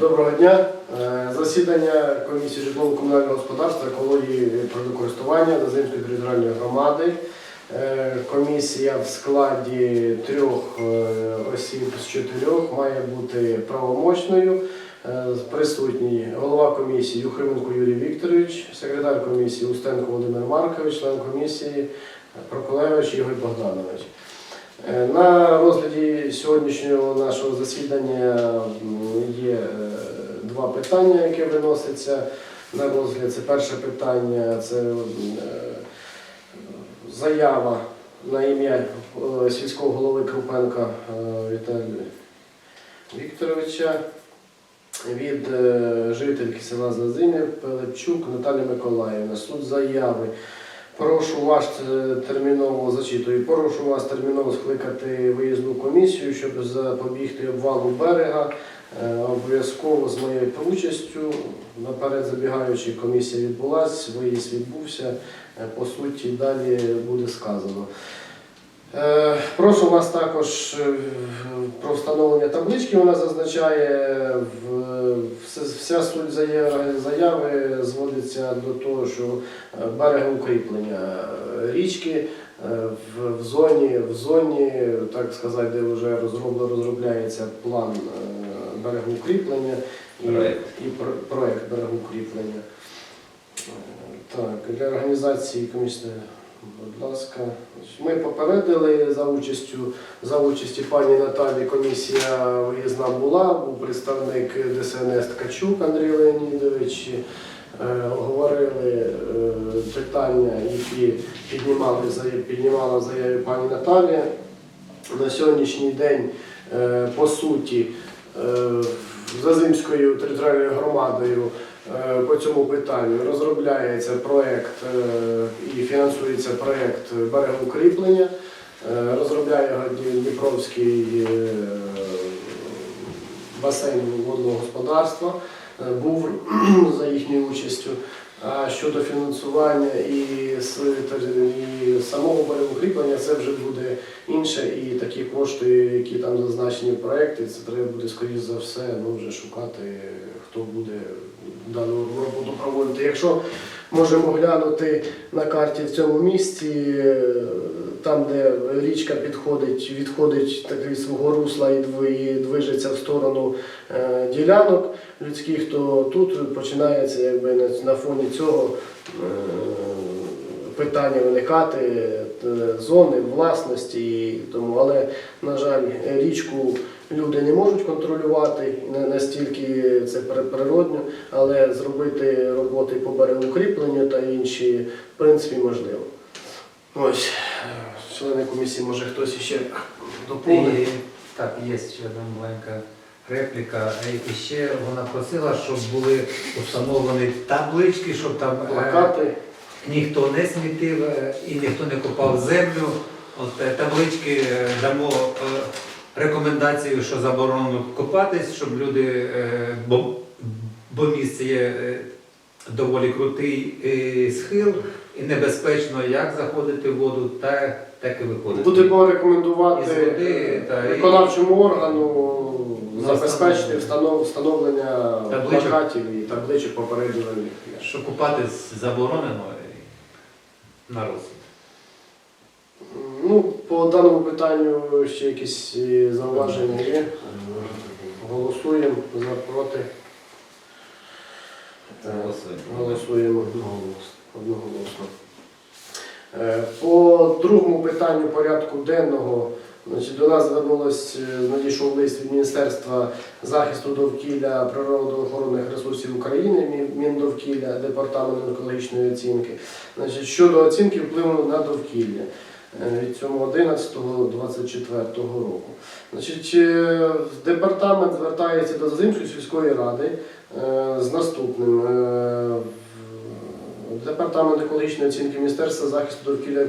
Доброго дня. Е, Засідання комісії житлово-комунального господарства, екології природокористування Наземської територіальної громади. Е, Комісія в складі трьох е, осіб з чотирьох має бути правомочною. Присутній голова комісії Юхименко Юрій Вікторович, секретар комісії Устенко Володимир Маркович, член комісії Проколевич Ігор Богданович. На розгляді сьогоднішнього нашого засідання є два питання, які виносяться на розгляд. Це перше питання це е, заява на ім'я е, сільського голови Крупенка е, Віталія Вікторовича від жительки села Зазиня Пилипчук Наталі Миколаївна. Суд заяви. Прошу вас терміново зачитую. Прошу вас терміново скликати виїзну комісію, щоб запобігти обвалу берега. Е, Обов'язково з моєю участю. Наперед забігаючи, комісія відбулася, виїзд відбувся. Е, По суті, далі буде сказано. Е, Прошу вас також про встановлення таблички. Вона зазначає вся- суть заяви зводиться до того, що берегоукріплення е, річки в, зоні, в зоні, так сказати, де вже розробляється план берегоукріплення і, Проект. і про- проект берегоукріплення. Так, для організації комісії, будь ласка. Ми попередили за участю за участі пані Наталі комісія виїзна була, був представник ДСНС Ткачук Андрій Леонідович. Е, Говорили е, питання, які піднімали піднімала в заяві пані Наталі. На сьогоднішній день, е, по суті, Зазимською територіальною громадою е, по цьому питанню розробляється проєкт е, і фінансується проєкт берегоукріплення. Е, Розробляє його Дні- Дніпровський е, басейн водного господарства. Е, Був за їхньою участю. Щодо фінансування і, і самого берегоукріплення, це вже буде інше. І такі кошти, які там зазначені в проєкті, це треба буде, скоріш за все, ну, вже шукати, хто буде дану роботу проводити. Якщо можемо глянути на карті в цьому місці, там, де річка підходить, відходить так від свого русла і движеться в сторону е, ділянок людських, то тут починається якби на, фоні цього е, питання виникати е, зони власності. Тому, але, на жаль, річку люди не можуть контролювати не настільки це при- природньо, але зробити роботи по берегоукріпленню та інші, в принципі, можливо. Ось, члени комісії, може хтось іще доповнить. І, так, є ще одна маленька репліка. І ще вона просила, щоб були встановлені таблички, щоб там е, Плакати. ніхто не смітив е, і ніхто не копав землю. От е, таблички дамо рекомендацію, що заборонено копатись, щоб люди, бо, бо місце є доволі крутий схил і небезпечно як заходити в воду, так, так і виходити. Будемо Із рекомендувати води, та, і- виконавчому органу Ну, забезпечити встановлення. встанов- встановлення Табличок. плакатів і табличок попереджувальних. Що купатись заборонено і на розсуд. Ну, по даному питанню ще якісь е, зауваження є. Голосуємо за проти. Е, Голосуємо одноголосно. Е, По другому питанню порядку денного значить, до нас звернулось, е, надійшов лист від Міністерства захисту довкілля природоохоронних ресурсів України, Міндовкілля, Департаменту екологічної оцінки. Значить, щодо оцінки впливу на довкілля е, від 7.11.24 року. Значить, департамент звертається до Зазимської сільської ради з наступним. Департамент екологічної оцінки Міністерства захисту довкілля е,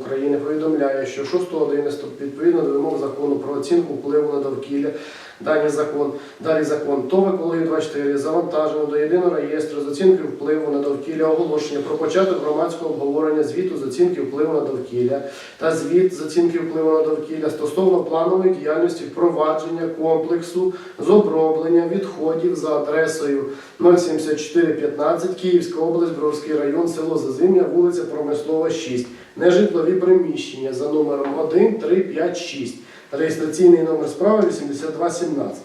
України повідомляє, що 6.11 відповідно до вимог закону про оцінку впливу на довкілля даний закон, далі закон. ТОВ екології 24 завантажено до єдиного реєстру з оцінки впливу на довкілля. Оголошення про початок громадського обговорення звіту з оцінки впливу на довкілля та звіт з оцінки впливу на довкілля стосовно планової діяльності впровадження комплексу з оброблення відходів за адресою 07415 Київська область, Бровський район, село Зазим'я, вулиця Промислова 6, нежитлові приміщення за номером 10356, реєстраційний номер справи 8217.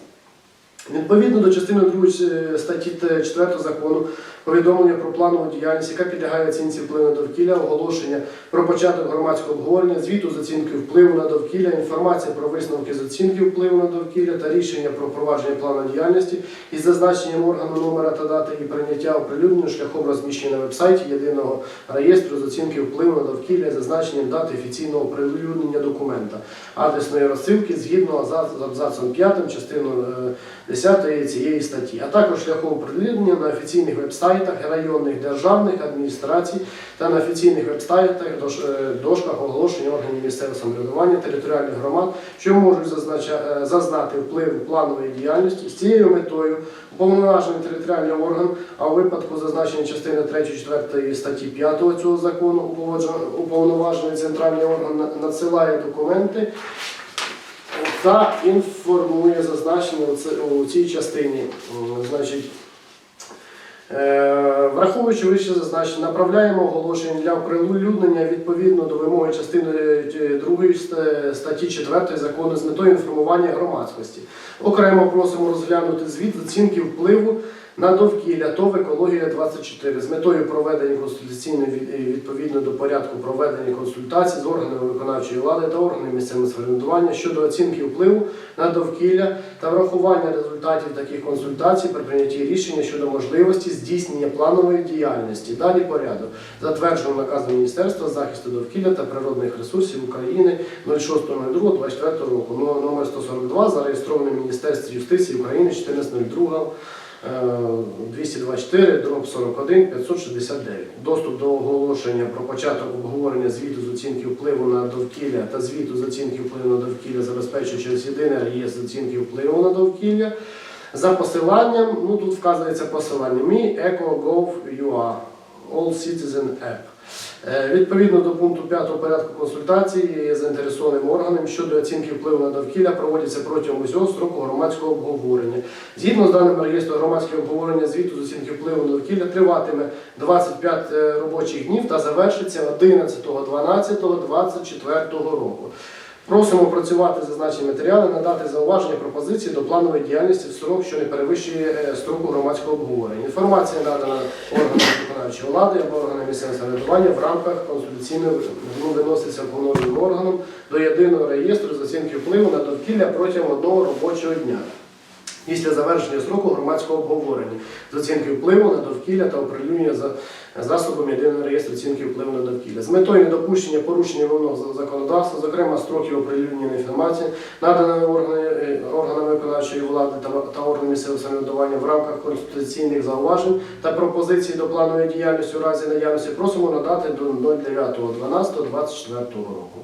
Відповідно до частини 2 статті 4 закону повідомлення про планову діяльність, яка підлягає оцінці впливу на довкілля, оголошення про початок громадського обговорення, звіту з оцінки впливу на довкілля, інформація про висновки з оцінки впливу на довкілля та рішення про впровадження плану діяльності із зазначенням органу номера та дати її прийняття оприлюднення шляхом розміщення на вебсайті єдиного реєстру з оцінки впливу на довкілля зазначенням дати офіційного оприлюднення документа, адресної розсилки згідно з абзацом 5 частиною е, 10 цієї статті, а також шляхом оприлюднення на офіційних вебсайтах районних державних адміністрацій та на офіційних вебсайтах е, дошках оголошень органів місцевого самоврядування територіальних громад, що можуть е, зазнати впливу планової діяльності з цією метою уповноважений територіальний орган, а у випадку зазначення частини 3-4 статті 5 цього закону уповноважений центральний орган надсилає документи та інформує зазначення у цій частині. Значить, е, враховуючи вище зазначення, направляємо оголошення для оприлюднення відповідно до вимоги частини 2 статті 4 закону з метою інформування громадськості. Окремо просимо розглянути звіт оцінки впливу на довкілля ТОВ екологія 24 з метою проведення консультаційної відповідно до порядку проведення консультацій з органами виконавчої влади та органами місцевого самоврядування щодо оцінки впливу на довкілля та врахування результатів таких консультацій при прийнятті рішення щодо можливості здійснення планової діяльності. Далі порядок. Затверджено наказом Міністерства захисту довкілля та природних ресурсів України 06.02.24 року. Но- номер 142 зареєстрований в Міністерстві юстиції України 14.02 е, 224 дроб 41 569. Доступ до оголошення про початок обговорення звіту з оцінки впливу на довкілля та звіту з оцінки впливу на довкілля забезпечує через єдиний реєстр оцінки впливу на довкілля. За посиланням, ну тут вказується посилання Mi EcoGov.ua All Citizen App. Е, Відповідно до пункту 5 порядку консультації заінтересованим органом щодо оцінки впливу на довкілля проводяться протягом усього строку громадського обговорення. Згідно з даними реєстру громадське обговорення звіту з оцінки впливу на довкілля триватиме 25 е, робочих днів та завершиться 11.12.24 року. Просимо опрацювати зазначені матеріали, надати зауваження пропозиції до планової діяльності в срок, що не перевищує е, строку громадського обговорення. Інформація надана органам виконавчої влади або органам місцевого самоврядування в рамках консультаційної ну, виноситься уповноваженим органом до єдиного реєстру з оцінки впливу на довкілля протягом одного робочого дня. Після завершення строку громадського обговорення з оцінки впливу на довкілля та оприлюднення за засобами єдиного реєстру оцінки впливу на довкілля. З метою недопущення порушення вимог законодавства, зокрема строків оприлюднення інформації, наданої е, органами виконавчої влади та органами місцевого самоврядування в рамках конституційних зауважень та пропозицій до планової діяльності у разі наявності просимо надати до 09.12.24 року.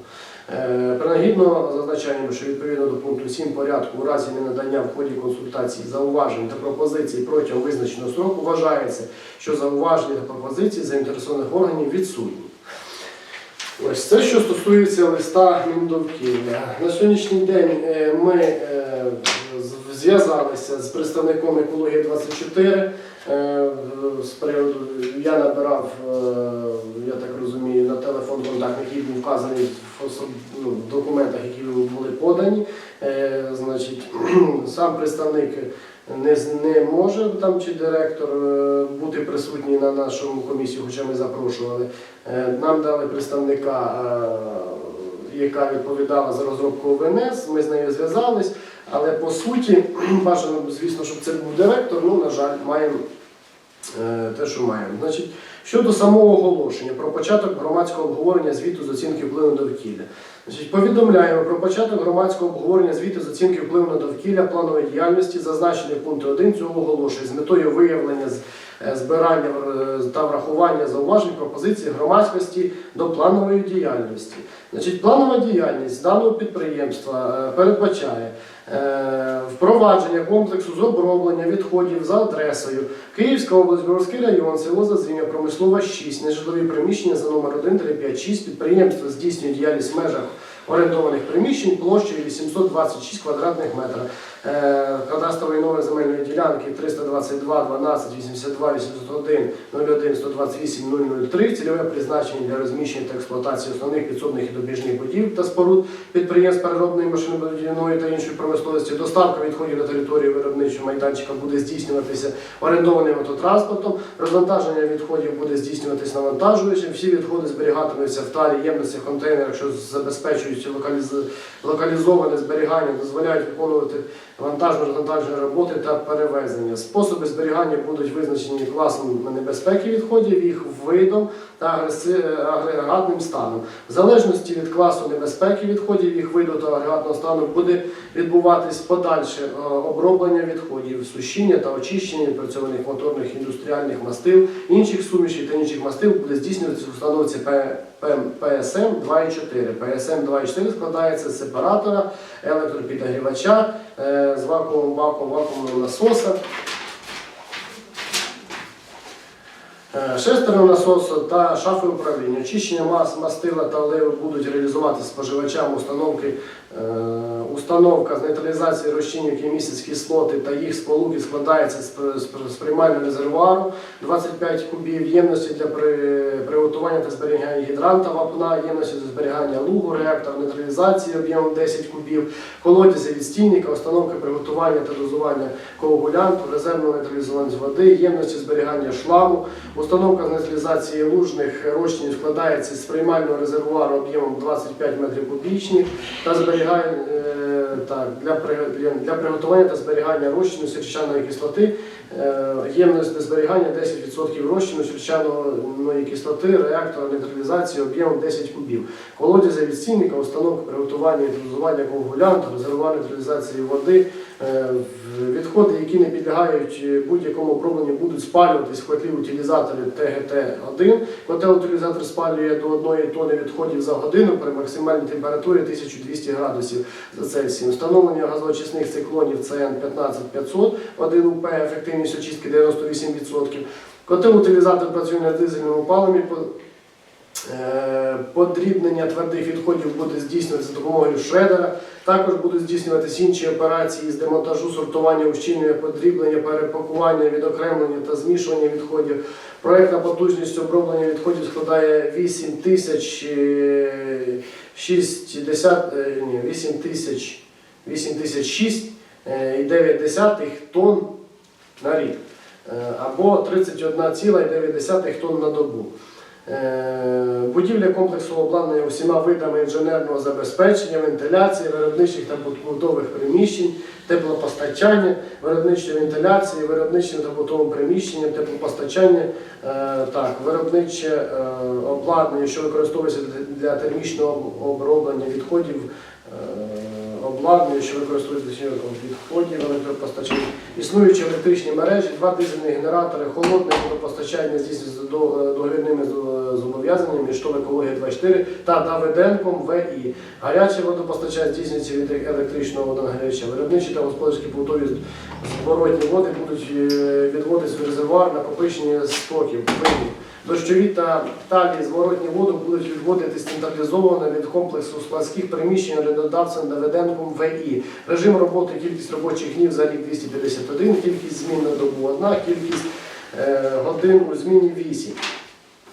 Е, Принагідно зазначаємо, що відповідно до пункту 7 порядку у разі ненадання в ході консультацій зауважень та пропозицій протягом визначеного строку вважається, що зауваження та пропозиції заінтересованих органів відсутні. Ось це, що стосується листа Міндовкілля. На сьогоднішній день е, ми е, зв'язалися з представником екології 24 е, з приводу я набирав, е, я так розумію, на телефон контакт, який був вказаний ну, в документах, які були подані. Е, Значить, сам представник не, не може там чи директор бути присутній на нашому комісії, хоча ми запрошували. Нам дали представника, яка відповідала за розробку ОВНС, ми з нею зв'язались, але по суті, бажано, звісно, щоб це був директор, ну, на жаль, маємо е, те, що маємо. Значить, щодо самого оголошення про початок громадського обговорення звіту з оцінки впливу на довкілля. Значить, повідомляємо про початок громадського обговорення звіту з оцінки впливу на довкілля планової діяльності, зазначені в пункті 1 цього оголошення з метою виявлення е, збирання е, та врахування зауважень пропозицій громадськості до планової діяльності. Значить, планова діяльність даного підприємства передбачає впровадження комплексу з оброблення відходів за адресою. Київська область, Горський район, село Зазим'я, промислова 6, нежитлові приміщення за номер 1 5, Підприємство здійснює діяльність в межах орендованих приміщень площею 826 квадратних метрів. Е, Кадастровий номер земельної ділянки 322 12 82 801 01 128 003. Цільове призначення для розміщення та експлуатації основних підсобних і добіжних будівель та споруд підприємств переробної машинобудівної та іншої промисловості. Доставка відходів на територію виробничого майданчика буде здійснюватися орендованим автотранспортом. Розвантаження відходів буде здійснюватися навантажувачем. Всі відходи зберігатимуться в тарі ємності контейнерах, що забезпечують локаліз- локалізоване зберігання, дозволяють виконувати вантажно-розвантажні роботи та перевезення. Способи зберігання будуть визначені класом небезпеки відходів, їх видом та агрегатним станом. В залежності від класу небезпеки відходів, їх виду та агрегатного стану буде відбуватись подальше е, оброблення відходів, сушіння та очищення відпрацьованих моторних індустріальних мастил, інших сумішей та інших мастил буде здійснюватися в установці П- П- ПСМ 2.4. ПСМ 2.4 складається з сепаратора, електропідогрівача, е, з вакуумом баком, вакуумного насоса. Шестером насосу та шафи управління. Очищення мас, мастила та оливи будуть реалізувати споживачам установки. Е, Установка з нейтралізації розчинів, які містять кислоти та їх сполуки складається з, пр- з з приймального резервуару. 25 кубів ємності для приготування та зберігання гідранта вапна, ємності для зберігання лугу, реактор нейтралізації об'ємом 10 кубів, колодязі від стійника, установки приготування та дозування коагулянту, резервного нейтралізування води, ємності зберігання шламу, установка з нейтралізації лужних розчинів складається з приймального резервуару об'ємом 25 метрів кубічних та зберігає е, для, для, приготування та зберігання розчину сірчаної кислоти, е, ємність для зберігання 10% розчину сірчаної кислоти, реактора нейтралізації об'ємом 10 кубів. Колодязя від стільника, установка приготування і дозування коагулянту, резервуар нейтралізації води, відходи, які не підлягають е, будь-якому обробленню, будуть спалюватись в котлі утилізаторів ТГТ-1. Котел утилізатор спалює до 1 тонни відходів за годину при максимальній температурі 1200 градусів за Цельсієм. Встановлення газоочисних циклонів ЦН 15500, 1 УП, ефективність очистки 98%. Котел утилізатор працює на дизельному паливі. Е, Подрібнення твердих відходів буде здійснюватися за допомогою шредера. Також будуть здійснюватися інші операції з демонтажу, сортування, ущільнення, подріблення, перепакування, відокремлення та змішування відходів. Проектна потужність оброблення відходів складає 8 тисяч е, 60, е, ні, 8 тисяч 8 тисяч 6 е, і 9 десятих тонн на рік або 31,9 тонн на добу. Е, Будівля комплексу обладнання усіма видами інженерного забезпечення, вентиляції, виробничих та побутових приміщень, теплопостачання, виробничої вентиляції, виробничим та побутовим приміщенням, теплопостачання, е, так, виробниче е, обладнання, що використовується для- термічного оброблення відходів. Е, Обладнання, що використовується для відходів електропостачання, існуючі електричні мережі, два дизельні генератори, холодне водопостачання здійснюється договірними з- зобов'язаннями ШТОВ екологія 24 та Давиденком ВІ. Гаряче водопостачання здійснюється від електричного водонагрівача. Виробничі та господарські побутові зворотні води будуть е, відводитися в резервуар на попищення стоків. Дощові та талі зворотні воду будуть відводити стандартизовано від комплексу складських приміщень орендодавцем Давиденком ВІ. Режим роботи, кількість робочих днів за рік 251, кількість змін на добу 1, кількість е, годин у зміні 8.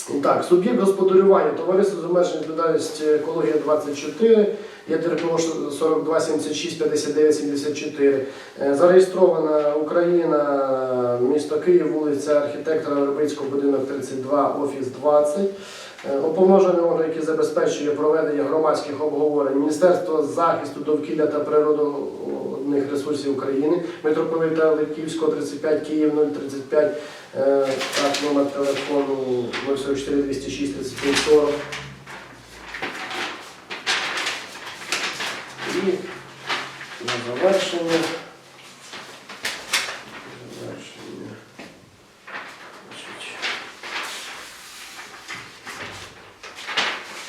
Так, суб'єкт господарювання, товариство з обмеженою відповідальністю екологія 24, є ДРПО 42 76 59 74. Е, Зареєстрована Україна, місто Київ, вулиця архітектора Вербицького, будинок 32, офіс 20. Е, Уповноважений орган, який забезпечує проведення громадських обговорень, Міністерство захисту довкілля та природних ресурсів України, митрополита Липківського, 35, Київ 035, е, так, номер телефону 044 206 35 І на завершення.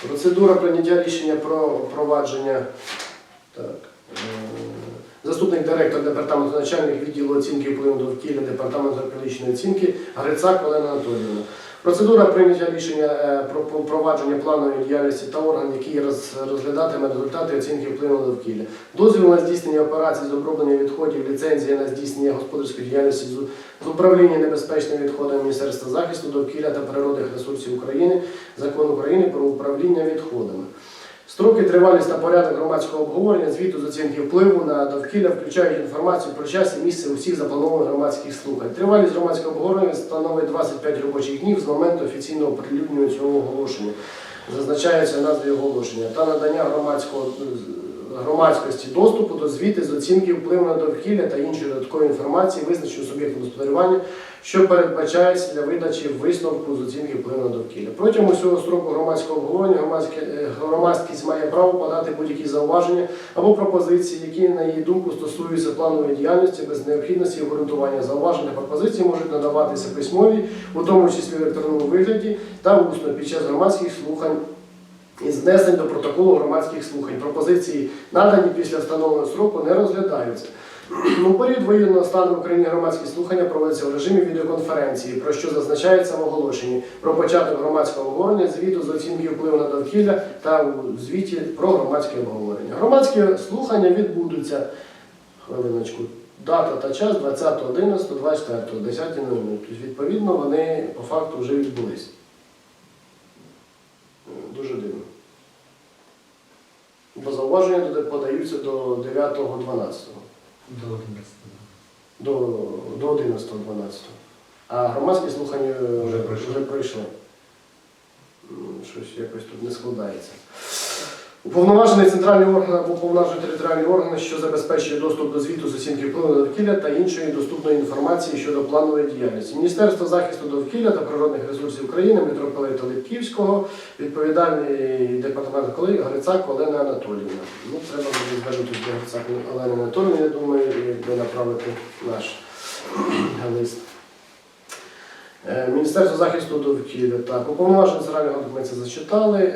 Процедура прийняття рішення про впровадження. Заступник директора департаменту начальник відділу оцінки впливу довкілля департаменту екологічної оцінки Грицак Олена Анатоліївна. Процедура прийняття рішення е, про впровадження планової діяльності та орган, який розглядатиме результати оцінки впливу довкілля. Дозвіл на здійснення операцій з оброблення відходів, ліцензія на здійснення господарської діяльності з управління небезпечними відходами Міністерства захисту довкілля та природних ресурсів України, Закон України про управління відходами. Строки, тривалість та порядок громадського обговорення звіту з оцінки впливу на довкілля включають інформацію про час і місце усіх запланованих громадських слухань. Тривалість громадського обговорення становить 25 робочих днів з моменту офіційного оприлюднення цього оголошення. Зазначається назві оголошення та надання громадського громадськості доступу до звіти з оцінки впливу на довкілля та іншої додаткової інформації, визначеного суб'єктом господарювання, що передбачається для видачі висновку з оцінки впливу на довкілля. Протягом усього строку громадського обговорення е, громадськість має право подати будь-які зауваження або пропозиції, які, на її думку, стосуються планової діяльності без необхідності обґрунтування зауважень пропозиції можуть надаватися письмові, у тому числі в електронному вигляді та усно під час громадських слухань. Із внесень до протоколу громадських слухань пропозиції, надані після встановленого строку, не розглядаються. У період воєнного стану в Україні громадські слухання проводяться в режимі відеоконференції, про що зазначається в оголошенні про початок громадського обговорення, звіту з оцінки впливу на довкілля та у звіті про громадське обговорення. Громадські слухання відбудуться хвилиночку. Дата та час 20.11.24, 10.00. Тобто, відповідно, вони по факту вже відбулись. Дуже дивно. Бо зауваження подаються до 9.12. До 11. До, до 11.12. А громадські слухання вже пройшли. Щось якось тут не складається. Уповноважений центральний орган або уповноважений територіальний орган, що забезпечує доступ до звіту з оцінки впливу на довкілля та іншої доступної інформації щодо планової діяльності. Міністерство захисту довкілля та природних ресурсів України, митрополита Липківського, відповідальний департамент Грицак Олена Анатоліївна. Ну, треба звернутися до Грицак Олени Анатоліївни, я думаю, і направити наш лист. Е, Міністерство захисту довкілля. Так, уповноважений центральний орган, ми це зачитали.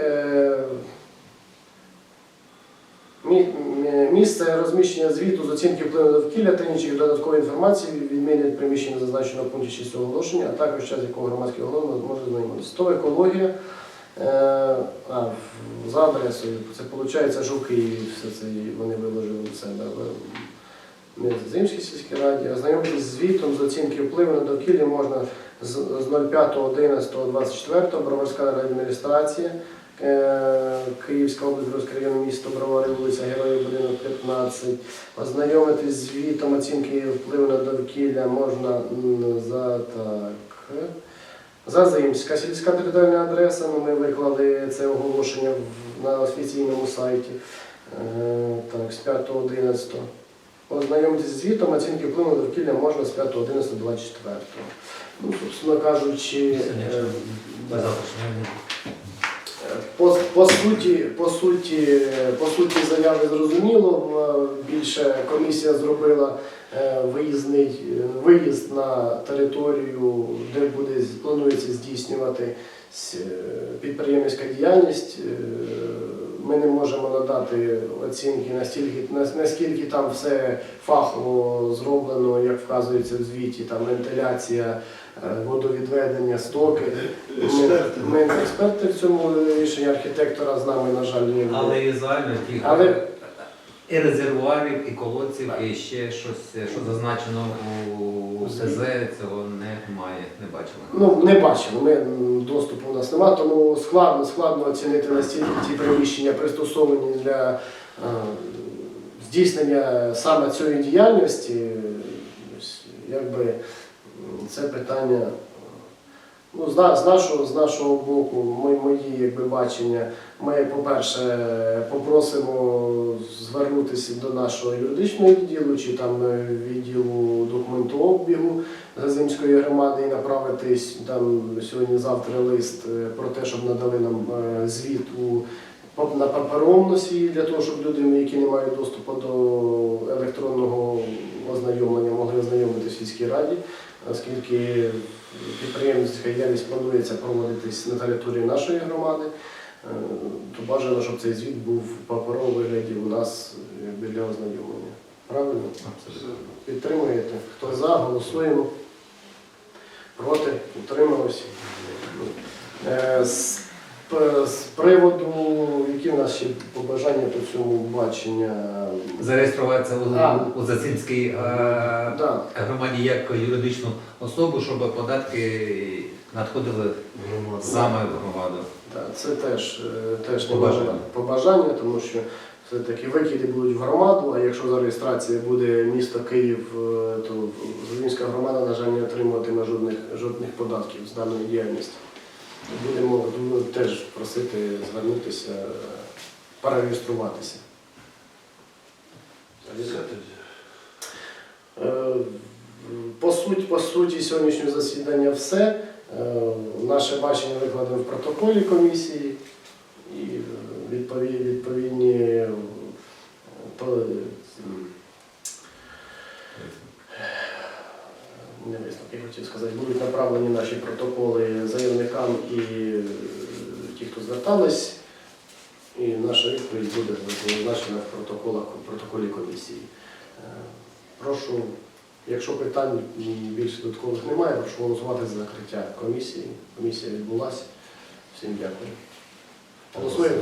Е, Місце розміщення звіту з оцінки впливу довкілля та інших додаткової інформації відмінять приміщення зазначеного в пункті 6 оголошення, а також час, якого громадський голова може знайомитися. То екологія е, а, за адресою. Це виходить жуки і все це вони виложили у себе. в Низоземській сільській раді. Ознайомитись з звітом з оцінки впливу на довкілля можна з 05.11.24 Броварська адміністрація. Е, Київська область, Броварський район, місто Бровари, вулиця Героїв, будинок 15. Ознайомитись з звітом оцінки впливу на довкілля можна за так. Зазимська сільська територіальна адреса. Ну, ми виклали це оголошення на офіційному сайті. Е, Так, з 5.11. Ознайомитись з звітом оцінки впливу на довкілля можна з 5.11.24. Ну, собственно кажучи, е, Без завтрашнього дня. По, по суті, по суті, по суті, заяви зрозуміло. Більше комісія зробила е, виїзний виїзд на територію, де буде планується здійснювати підприємницька діяльність. Е, Ми не можемо надати оцінки настільки, наскільки там все фахово зроблено, як вказується в звіті, там вентиляція, е, водовідведення, стоки. Ми, ми не експерти в цьому рішенні архітектора з нами, на жаль, є. Але візуально ті Але- і резервуарів, і колодців, і ще щось, що зазначено у СЗ, цього немає, не бачили. Ну, не бачимо, ми доступу у нас немає, тому складно, складно оцінити настільки ті приміщення пристосовані для е, здійснення саме цієї діяльності. Якби це питання. Ну, з, з, нашого, з нашого боку, ми, мої якби, бачення, ми, по-перше, попросимо звернутися до нашого юридичного відділу чи там е, відділу документообігу Газимської громади і направитись там сьогодні-завтра лист е, про те, щоб надали нам е, звіт у на паперовому носії для того, щоб люди, які не мають доступу до електронного ознайомлення, могли ознайомитися в сільській раді, оскільки підприємницька діяльність планується проводитись на території нашої громади. Е, то бажано, щоб цей звіт був в паперовому вигляді у нас якби, для ознайомлення. Правильно? Абсолютно. Підтримуєте? Хто за, голосуємо. Проти, утрималися. Е, З, з приводу, які в нас ще побажання по цьому бачення? Зареєструватися у, А. у Засінській е, Да. громаді як юридичну особу, щоб податки надходили саме в громаду. Так, це теж, е, теж Побажання. побажання. тому що все-таки викиди будуть в громаду, а якщо зареєстрація буде місто Київ, е, то Зеленська громада, на жаль, не отримуватиме жодних, жодних податків з даної діяльності. Будемо думаю, теж просити звернутися, е, перереєструватися. По суті, по суті, сьогоднішнього засідання все. Е, Наше бачення викладено в протоколі комісії і е, відповідні, е, не висновки, хотів сказати, будуть направлені наші протоколи заявникам і е, ті, хто звертались, і наша відповідь буде зазначена в протоколах в протоколі комісії. Е, Прошу, якщо питань більше додаткових немає, прошу голосувати за закриття комісії. Комісія відбулася. Всім дякую. Голосуємо.